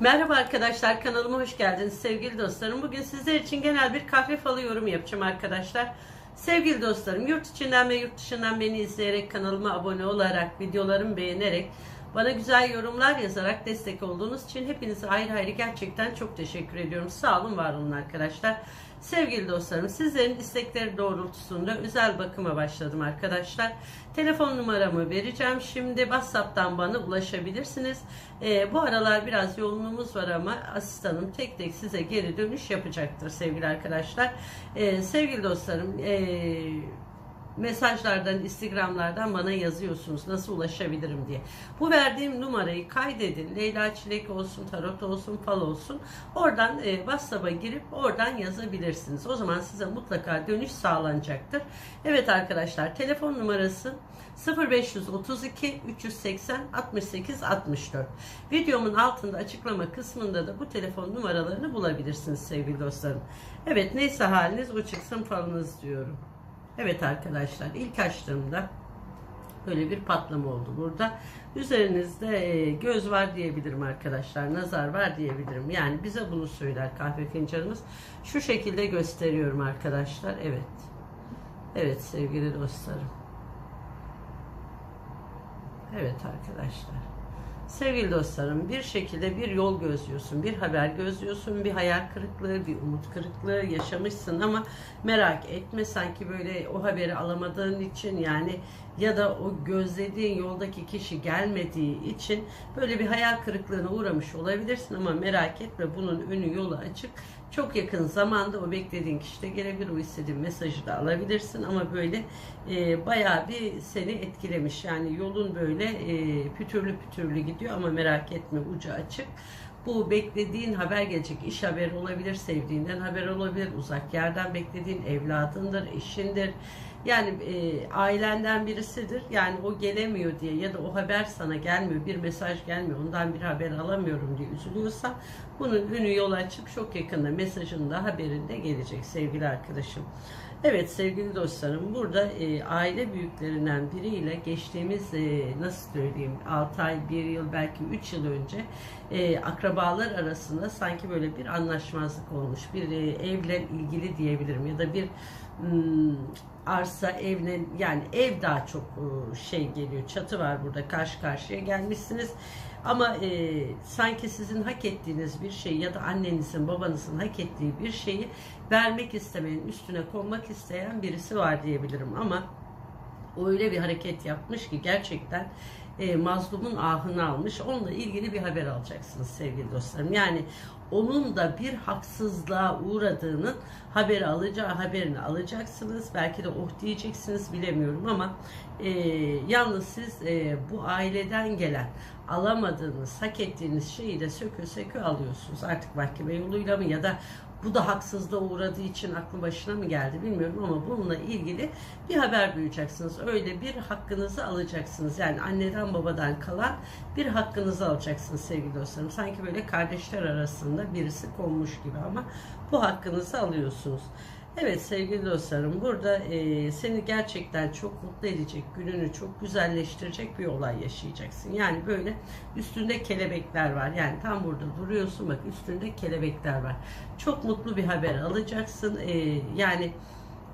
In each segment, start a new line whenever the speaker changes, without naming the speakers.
Merhaba arkadaşlar kanalıma hoş geldiniz sevgili dostlarım. Bugün sizler için genel bir kahve falı yorum yapacağım arkadaşlar. Sevgili dostlarım yurt içinden ve yurt dışından beni izleyerek kanalıma abone olarak videolarımı beğenerek bana güzel yorumlar yazarak destek olduğunuz için hepinize ayrı ayrı gerçekten çok teşekkür ediyorum. Sağ olun var olun arkadaşlar. Sevgili dostlarım sizlerin istekleri doğrultusunda özel bakıma başladım arkadaşlar. Telefon numaramı vereceğim. Şimdi WhatsApp'tan bana ulaşabilirsiniz. Ee, bu aralar biraz yoğunluğumuz var ama asistanım tek tek size geri dönüş yapacaktır sevgili arkadaşlar. Ee, sevgili dostlarım ee, mesajlardan, instagramlardan bana yazıyorsunuz nasıl ulaşabilirim diye. Bu verdiğim numarayı kaydedin. Leyla Çilek olsun, Tarot olsun, Fal olsun. Oradan e, WhatsApp'a girip oradan yazabilirsiniz. O zaman size mutlaka dönüş sağlanacaktır. Evet arkadaşlar telefon numarası 0532 380 68 64. Videomun altında açıklama kısmında da bu telefon numaralarını bulabilirsiniz sevgili dostlarım. Evet neyse haliniz o çıksın falınız diyorum. Evet arkadaşlar ilk açtığımda böyle bir patlama oldu burada. Üzerinizde e, göz var diyebilirim arkadaşlar. Nazar var diyebilirim. Yani bize bunu söyler kahve fincanımız. Şu şekilde gösteriyorum arkadaşlar. Evet. Evet sevgili dostlarım. Evet arkadaşlar. Sevgili dostlarım bir şekilde bir yol gözlüyorsun, bir haber gözlüyorsun, bir hayal kırıklığı, bir umut kırıklığı yaşamışsın ama merak etme sanki böyle o haberi alamadığın için yani ya da o gözlediğin yoldaki kişi gelmediği için böyle bir hayal kırıklığına uğramış olabilirsin ama merak etme bunun önü yolu açık. Çok yakın zamanda o beklediğin kişi de gelebilir. O istediğin mesajı da alabilirsin ama böyle e, bayağı bir seni etkilemiş. Yani yolun böyle e, pütürlü pütürlü gidiyor ama merak etme ucu açık. Bu beklediğin haber gelecek. iş haberi olabilir, sevdiğinden haber olabilir, uzak yerden beklediğin evladındır, eşindir. Yani e, ailenden birisidir. Yani o gelemiyor diye ya da o haber sana gelmiyor, bir mesaj gelmiyor, ondan bir haber alamıyorum diye üzülüyorsan bunun önü yol açık. Çok yakında mesajında haberinde gelecek sevgili arkadaşım. Evet sevgili dostlarım burada e, aile büyüklerinden biriyle geçtiğimiz e, nasıl söyleyeyim 6 ay 1 yıl belki 3 yıl önce e, akrabalar arasında sanki böyle bir anlaşmazlık olmuş bir e, evle ilgili diyebilirim ya da bir hmm, arsa evle yani ev daha çok e, şey geliyor çatı var burada karşı karşıya gelmişsiniz ama e, sanki sizin hak ettiğiniz bir şey ya da annenizin babanızın hak ettiği bir şeyi vermek istemeyen üstüne konmak isteyen birisi var diyebilirim ama öyle bir hareket yapmış ki gerçekten e, mazlumun ahını almış. Onunla ilgili bir haber alacaksınız sevgili dostlarım. Yani onun da bir haksızlığa uğradığının haberi alacağı haberini alacaksınız. Belki de oh diyeceksiniz bilemiyorum ama e, yalnız siz e, bu aileden gelen alamadığınız, hak ettiğiniz şeyi de sökü sökü alıyorsunuz. Artık mahkeme yoluyla mı ya da bu da haksızlığa uğradığı için aklı başına mı geldi bilmiyorum ama bununla ilgili bir haber duyacaksınız. Öyle bir hakkınızı alacaksınız. Yani anneden babadan kalan bir hakkınızı alacaksınız sevgili dostlarım. Sanki böyle kardeşler arasında birisi konmuş gibi ama bu hakkınızı alıyorsunuz. Evet sevgili dostlarım burada e, seni gerçekten çok mutlu edecek, gününü çok güzelleştirecek bir olay yaşayacaksın. Yani böyle üstünde kelebekler var. Yani tam burada duruyorsun bak üstünde kelebekler var. Çok mutlu bir haber alacaksın. E, yani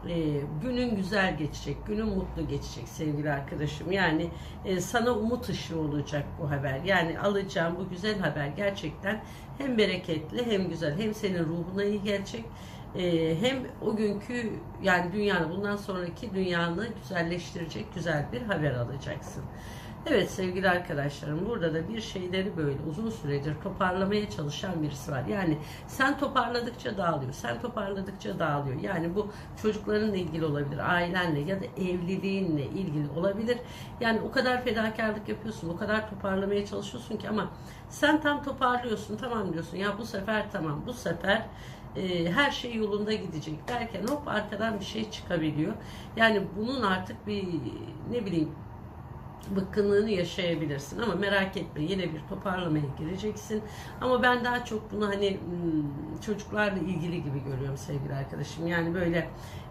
e, günün güzel geçecek, günün mutlu geçecek sevgili arkadaşım. Yani e, sana umut ışığı olacak bu haber. Yani alacağım bu güzel haber gerçekten hem bereketli hem güzel hem senin ruhuna iyi gelecek e, hem o günkü yani dünyanı bundan sonraki dünyanı güzelleştirecek güzel bir haber alacaksın. Evet sevgili arkadaşlarım burada da bir şeyleri böyle uzun süredir toparlamaya çalışan birisi var. Yani sen toparladıkça dağılıyor. Sen toparladıkça dağılıyor. Yani bu çocuklarınla ilgili olabilir, ailenle ya da evliliğinle ilgili olabilir. Yani o kadar fedakarlık yapıyorsun, o kadar toparlamaya çalışıyorsun ki ama sen tam toparlıyorsun, tamam diyorsun. Ya bu sefer tamam, bu sefer e, her şey yolunda gidecek derken hop arkadan bir şey çıkabiliyor. Yani bunun artık bir ne bileyim bıkkınlığını yaşayabilirsin ama merak etme yine bir toparlamaya gireceksin. Ama ben daha çok bunu hani hmm, çocuklarla ilgili gibi görüyorum sevgili arkadaşım. Yani böyle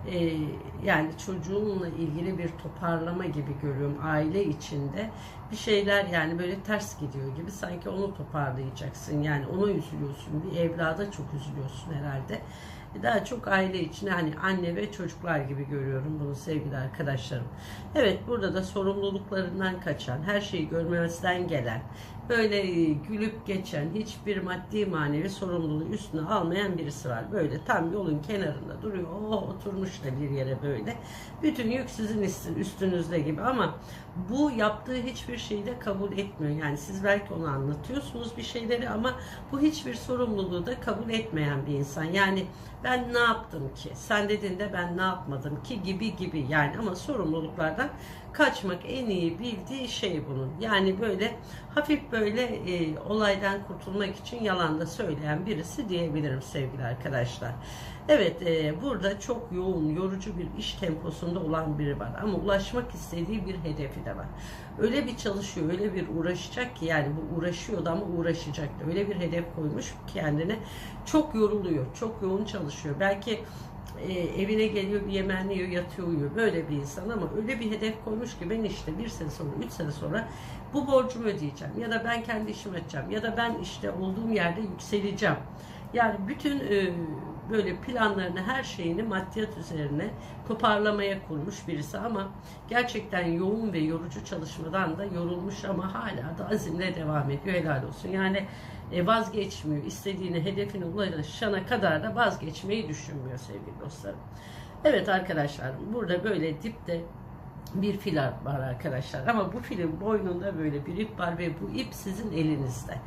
e, yani çocuğunla ilgili bir toparlama gibi görüyorum aile içinde bir şeyler yani böyle ters gidiyor gibi sanki onu toparlayacaksın yani ona üzülüyorsun bir evlada çok üzülüyorsun herhalde daha çok aile için hani anne ve çocuklar gibi görüyorum bunu sevgili arkadaşlarım. Evet burada da sorumluluklarından kaçan, her şeyi görmezden gelen, böyle e, gülüp geçen, hiçbir maddi manevi sorumluluğu üstüne almayan birisi var. Böyle tam yolun kenarında duruyor. Oh oturmuş da bir yere böyle. Bütün yük sizin üstünüzde gibi ama bu yaptığı hiçbir şeyi de kabul etmiyor. Yani siz belki onu anlatıyorsunuz bir şeyleri ama bu hiçbir sorumluluğu da kabul etmeyen bir insan. Yani ben ne yaptım ki? Sen dediğinde ben ne yapmadım ki gibi gibi yani ama sorumluluklardan kaçmak en iyi bildiği şey bunun. Yani böyle hafif böyle e, olaydan kurtulmak için yalan da söyleyen birisi diyebilirim sevgili arkadaşlar. Evet e, burada çok yoğun, yorucu bir iş temposunda olan biri var ama ulaşmak istediği bir hedefi de var. Öyle bir çalışıyor, öyle bir uğraşacak ki yani bu uğraşıyordu ama uğraşacaktı. Öyle bir hedef koymuş kendine çok yoruluyor, çok yoğun çalışıyor. Belki e, evine geliyor yiyor yatıyor uyuyor böyle bir insan ama öyle bir hedef koymuş ki ben işte bir sene sonra üç sene sonra bu borcumu ödeyeceğim ya da ben kendi işimi açacağım ya da ben işte olduğum yerde yükseleceğim yani bütün e, böyle planlarını, her şeyini maddiyat üzerine toparlamaya kurmuş birisi ama gerçekten yoğun ve yorucu çalışmadan da yorulmuş ama hala da azimle devam ediyor. Helal olsun. Yani e, vazgeçmiyor. İstediğine, hedefine ulaşana kadar da vazgeçmeyi düşünmüyor sevgili dostlarım. Evet arkadaşlar burada böyle dipte bir fil var arkadaşlar. Ama bu filin boynunda böyle bir ip var ve bu ip sizin elinizde.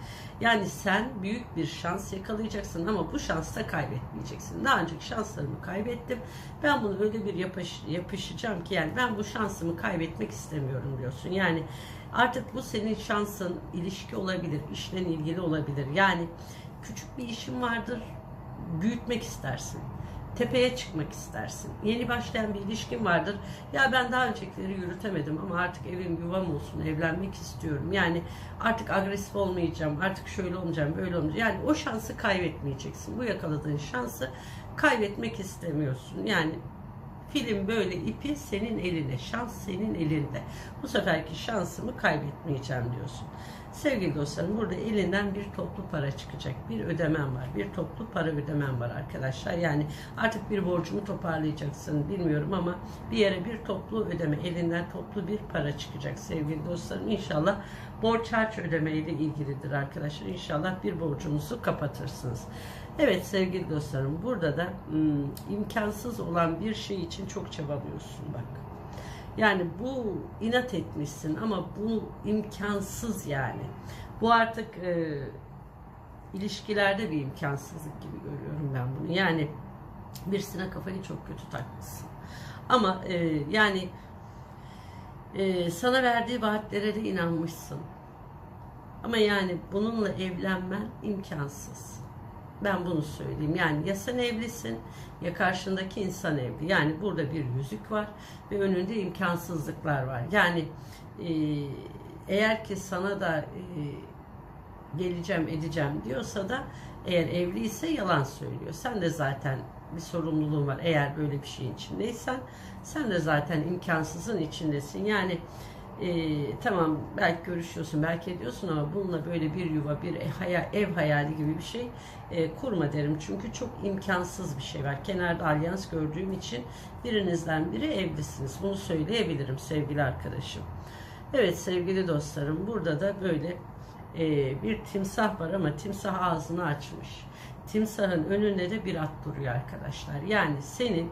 Yani sen büyük bir şans yakalayacaksın ama bu şansta kaybetmeyeceksin. Daha önceki şanslarımı kaybettim. Ben bunu öyle bir yapış, yapışacağım ki yani ben bu şansımı kaybetmek istemiyorum diyorsun. Yani artık bu senin şansın ilişki olabilir, işle ilgili olabilir. Yani küçük bir işin vardır, büyütmek istersin tepeye çıkmak istersin. Yeni başlayan bir ilişkin vardır. Ya ben daha öncekileri yürütemedim ama artık evim yuvam olsun, evlenmek istiyorum. Yani artık agresif olmayacağım, artık şöyle olmayacağım, böyle olmayacağım. Yani o şansı kaybetmeyeceksin. Bu yakaladığın şansı kaybetmek istemiyorsun. Yani film böyle ipi senin eline, şans senin elinde. Bu seferki şansımı kaybetmeyeceğim diyorsun. Sevgili dostlarım burada elinden bir toplu para çıkacak. Bir ödemen var. Bir toplu para ödemen var arkadaşlar. Yani artık bir borcumu toparlayacaksın bilmiyorum ama bir yere bir toplu ödeme elinden toplu bir para çıkacak sevgili dostlarım. İnşallah borç harç ödeme ilgilidir arkadaşlar. İnşallah bir borcunuzu kapatırsınız. Evet sevgili dostlarım burada da ım, imkansız olan bir şey için çok çabalıyorsun bak. Yani bu inat etmişsin ama bu imkansız yani. Bu artık e, ilişkilerde bir imkansızlık gibi görüyorum ben bunu. Yani birisine kafayı çok kötü takmışsın. Ama e, yani e, sana verdiği vaatlere de inanmışsın. Ama yani bununla evlenmen imkansız. Ben bunu söyleyeyim. Yani ya sen evlisin ya karşındaki insan evli. Yani burada bir yüzük var ve önünde imkansızlıklar var. Yani e, eğer ki sana da e, geleceğim edeceğim diyorsa da eğer evliyse yalan söylüyor. Sen de zaten bir sorumluluğun var. Eğer böyle bir şeyin içindeysen sen de zaten imkansızın içindesin. Yani e, tamam belki görüşüyorsun belki ediyorsun ama bununla böyle bir yuva bir ev hayali gibi bir şey e, kurma derim. Çünkü çok imkansız bir şey var. Kenarda alyans gördüğüm için birinizden biri evlisiniz. Bunu söyleyebilirim sevgili arkadaşım. Evet sevgili dostlarım burada da böyle e, bir timsah var ama timsah ağzını açmış. Timsahın önünde de bir at duruyor arkadaşlar. Yani senin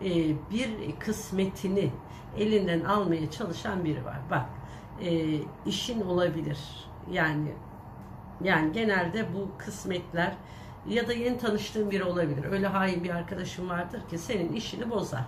e, bir kısmetini elinden almaya çalışan biri var. Bak e, işin olabilir. Yani yani genelde bu kısmetler ya da yeni tanıştığın biri olabilir. Öyle hain bir arkadaşın vardır ki senin işini bozar.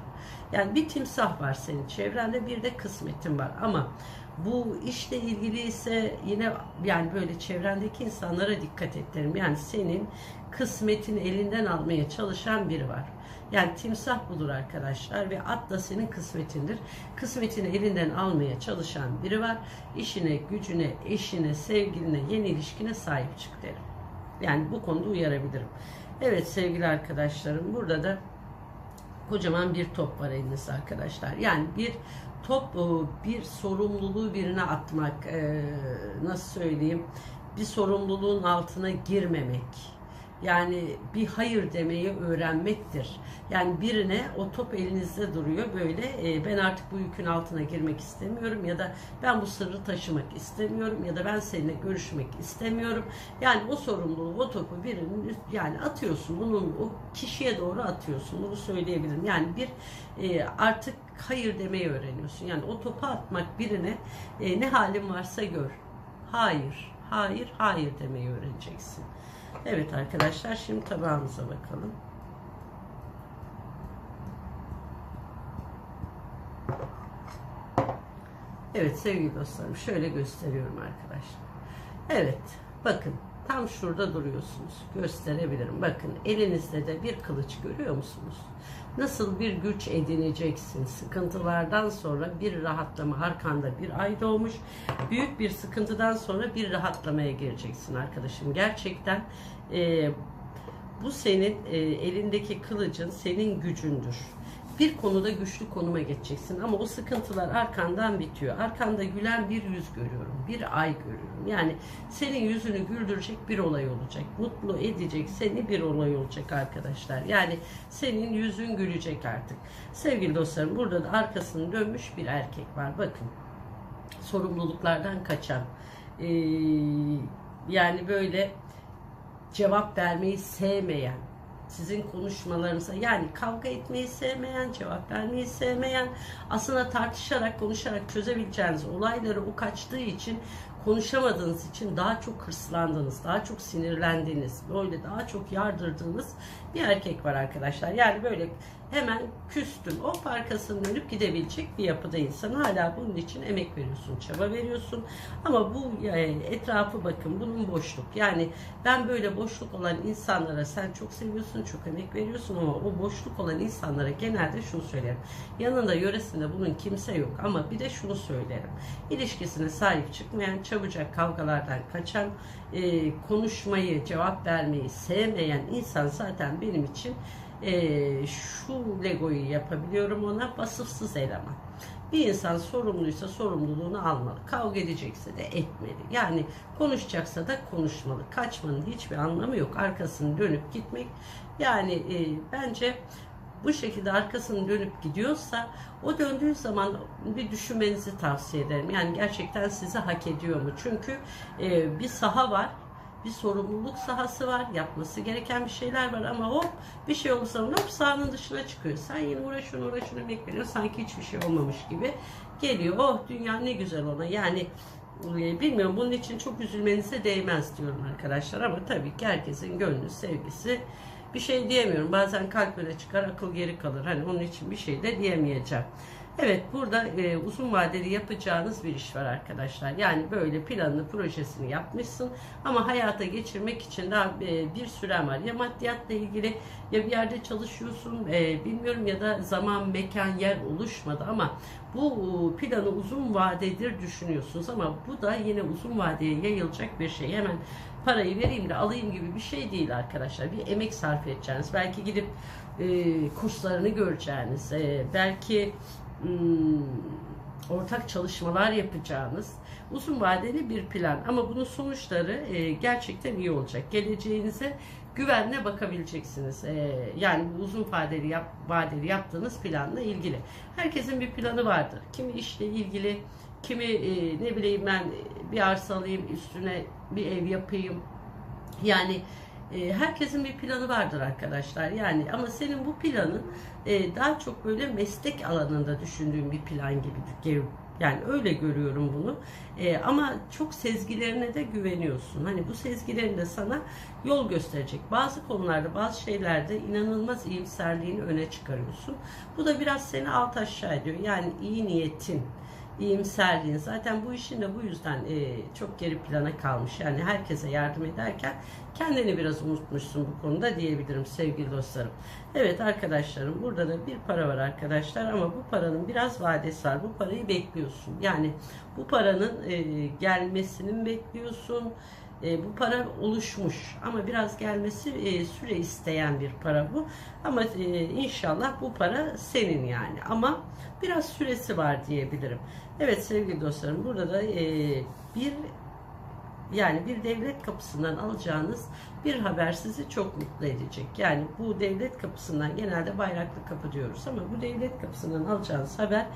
Yani bir timsah var senin çevrende bir de kısmetin var ama Bu işle ilgili ise yine yani böyle çevrendeki insanlara dikkat et. Yani senin kısmetin elinden almaya çalışan biri var. Yani timsah budur arkadaşlar ve at da senin kısmetindir. Kısmetini elinden almaya çalışan biri var. İşine, gücüne, eşine, sevgiline, yeni ilişkine sahip çık derim. Yani bu konuda uyarabilirim. Evet sevgili arkadaşlarım burada da kocaman bir top var elinizde arkadaşlar. Yani bir top e, bir sorumluluğu birine atmak e, nasıl söyleyeyim bir sorumluluğun altına girmemek yani bir hayır demeyi öğrenmektir. Yani birine o top elinizde duruyor böyle e, ben artık bu yükün altına girmek istemiyorum ya da ben bu sırrı taşımak istemiyorum ya da ben seninle görüşmek istemiyorum. Yani o sorumluluğu o topu birinin yani atıyorsun bunun o kişiye doğru atıyorsun bunu söyleyebilirim. Yani bir e, artık hayır demeyi öğreniyorsun. Yani o topu atmak birine e, ne halin varsa gör. Hayır, hayır, hayır demeyi öğreneceksin. Evet arkadaşlar şimdi tabağımıza bakalım. Evet sevgili dostlarım şöyle gösteriyorum arkadaşlar. Evet bakın tam şurada duruyorsunuz. Gösterebilirim. Bakın elinizde de bir kılıç görüyor musunuz? Nasıl bir güç edineceksin? Sıkıntılardan sonra bir rahatlama arkanda bir ay doğmuş. Büyük bir sıkıntıdan sonra bir rahatlamaya gireceksin arkadaşım. Gerçekten e, bu senin e, elindeki kılıcın senin gücündür bir konuda güçlü konuma geçeceksin ama o sıkıntılar arkandan bitiyor. Arkanda gülen bir yüz görüyorum, bir ay görüyorum. Yani senin yüzünü güldürecek bir olay olacak. Mutlu edecek seni bir olay olacak arkadaşlar. Yani senin yüzün gülecek artık. Sevgili dostlarım burada da arkasını dönmüş bir erkek var. Bakın sorumluluklardan kaçan ee, yani böyle cevap vermeyi sevmeyen sizin konuşmalarınıza yani kavga etmeyi sevmeyen, cevap vermeyi sevmeyen, aslında tartışarak, konuşarak çözebileceğiniz olayları o kaçtığı için konuşamadığınız için daha çok hırslandınız, daha çok sinirlendiğiniz, böyle daha çok yardırdığınız bir erkek var arkadaşlar. Yani böyle hemen küstün, o arkasını dönüp gidebilecek bir yapıda insan. Hala bunun için emek veriyorsun, çaba veriyorsun. Ama bu e, etrafı bakın, bunun boşluk. Yani ben böyle boşluk olan insanlara sen çok seviyorsun, çok emek veriyorsun ama o boşluk olan insanlara genelde şunu söylerim. Yanında yöresinde bunun kimse yok ama bir de şunu söylerim. İlişkisine sahip çıkmayan, çabucak kavgalardan kaçan, e, konuşmayı, cevap vermeyi sevmeyen insan zaten benim için e, şu legoyu yapabiliyorum ona vasıfsız eleman. Bir insan sorumluysa sorumluluğunu almalı. Kavga edecekse de etmeli. Yani konuşacaksa da konuşmalı. Kaçmanın hiçbir anlamı yok. Arkasını dönüp gitmek. Yani e, bence bu şekilde arkasını dönüp gidiyorsa o döndüğü zaman bir düşünmenizi tavsiye ederim. Yani gerçekten sizi hak ediyor mu? Çünkü e, bir saha var bir sorumluluk sahası var. Yapması gereken bir şeyler var ama hop bir şey olursa hop sahanın dışına çıkıyor. Sen yine uğraşıyorsun uğraşıyorsun emek veriyorsun. Sanki hiçbir şey olmamış gibi geliyor. Oh dünya ne güzel ona. Yani e, bilmiyorum bunun için çok üzülmenize değmez diyorum arkadaşlar ama tabii ki herkesin gönlü sevgisi bir şey diyemiyorum. Bazen kalp öne çıkar akıl geri kalır. Hani onun için bir şey de diyemeyeceğim. Evet burada e, uzun vadeli yapacağınız bir iş var arkadaşlar. Yani böyle planını projesini yapmışsın ama hayata geçirmek için daha e, bir süren var. Ya maddiyatla ilgili ya bir yerde çalışıyorsun e, bilmiyorum ya da zaman mekan yer oluşmadı ama bu planı uzun vadedir düşünüyorsunuz ama bu da yine uzun vadeye yayılacak bir şey. Hemen parayı vereyim de alayım gibi bir şey değil arkadaşlar. Bir emek sarf edeceğiniz. Belki gidip e, kurslarını göreceğiniz, e, belki Hmm, ortak çalışmalar yapacağınız uzun vadeli bir plan ama bunun sonuçları e, gerçekten iyi olacak. Geleceğinize güvenle bakabileceksiniz. E, yani bu uzun vadeli yap, vadeli yaptığınız planla ilgili. Herkesin bir planı vardır. Kimi işle ilgili, kimi e, ne bileyim ben bir arsa alayım, üstüne bir ev yapayım. Yani e, herkesin bir planı vardır arkadaşlar. Yani ama senin bu planın e, daha çok böyle meslek alanında düşündüğün bir plan gibi yani öyle görüyorum bunu. E, ama çok sezgilerine de güveniyorsun. Hani bu sezgilerin de sana yol gösterecek. Bazı konularda, bazı şeylerde inanılmaz iyimserliğini öne çıkarıyorsun. Bu da biraz seni alt aşağı ediyor. Yani iyi niyetin, iyimserliğin. Zaten bu işin de bu yüzden e, çok geri plana kalmış. Yani herkese yardım ederken kendini biraz unutmuşsun bu konuda diyebilirim sevgili dostlarım. Evet arkadaşlarım burada da bir para var arkadaşlar ama bu paranın biraz vadesi var. Bu parayı bekliyorsun. Yani bu paranın e, gelmesini bekliyorsun. E, bu para oluşmuş ama biraz gelmesi e, süre isteyen bir para bu. Ama e, inşallah bu para senin yani. Ama biraz süresi var diyebilirim. Evet sevgili dostlarım burada da e, bir yani bir devlet kapısından alacağınız bir haber sizi çok mutlu edecek. Yani bu devlet kapısından genelde bayraklı kapı diyoruz ama bu devlet kapısından alacağınız haber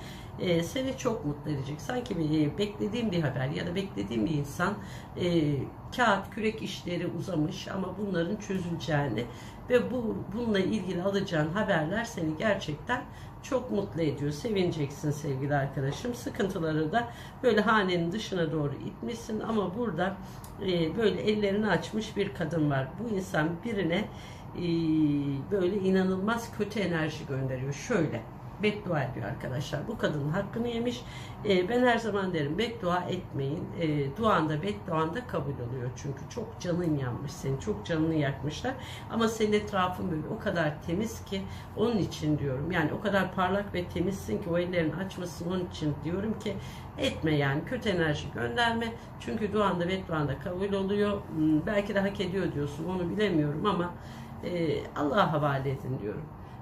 e, seni çok mutlu edecek. Sanki e, beklediğim bir haber ya da beklediğim bir insan e, kağıt kürek işleri uzamış ama bunların çözüleceğini ve bu bununla ilgili alacağın haberler seni gerçekten çok mutlu ediyor. Sevineceksin sevgili arkadaşım. Sıkıntıları da böyle hanenin dışına doğru itmişsin ama burada e, böyle ellerini açmış bir kadın var. Bu insan birine e, böyle inanılmaz kötü enerji gönderiyor. Şöyle beddua ediyor arkadaşlar. Bu kadının hakkını yemiş. E, ben her zaman derim beddua etmeyin. E, duanda bedduanda kabul oluyor. Çünkü çok canın yanmış senin. Çok canını yakmışlar. Ama senin etrafın böyle o kadar temiz ki onun için diyorum. Yani o kadar parlak ve temizsin ki o ellerini açmasın onun için diyorum ki etme yani kötü enerji gönderme. Çünkü duanda bedduanda kabul oluyor. Hmm, Belki de hak ediyor diyorsun onu bilemiyorum ama e, Allah'a havale edin diyorum.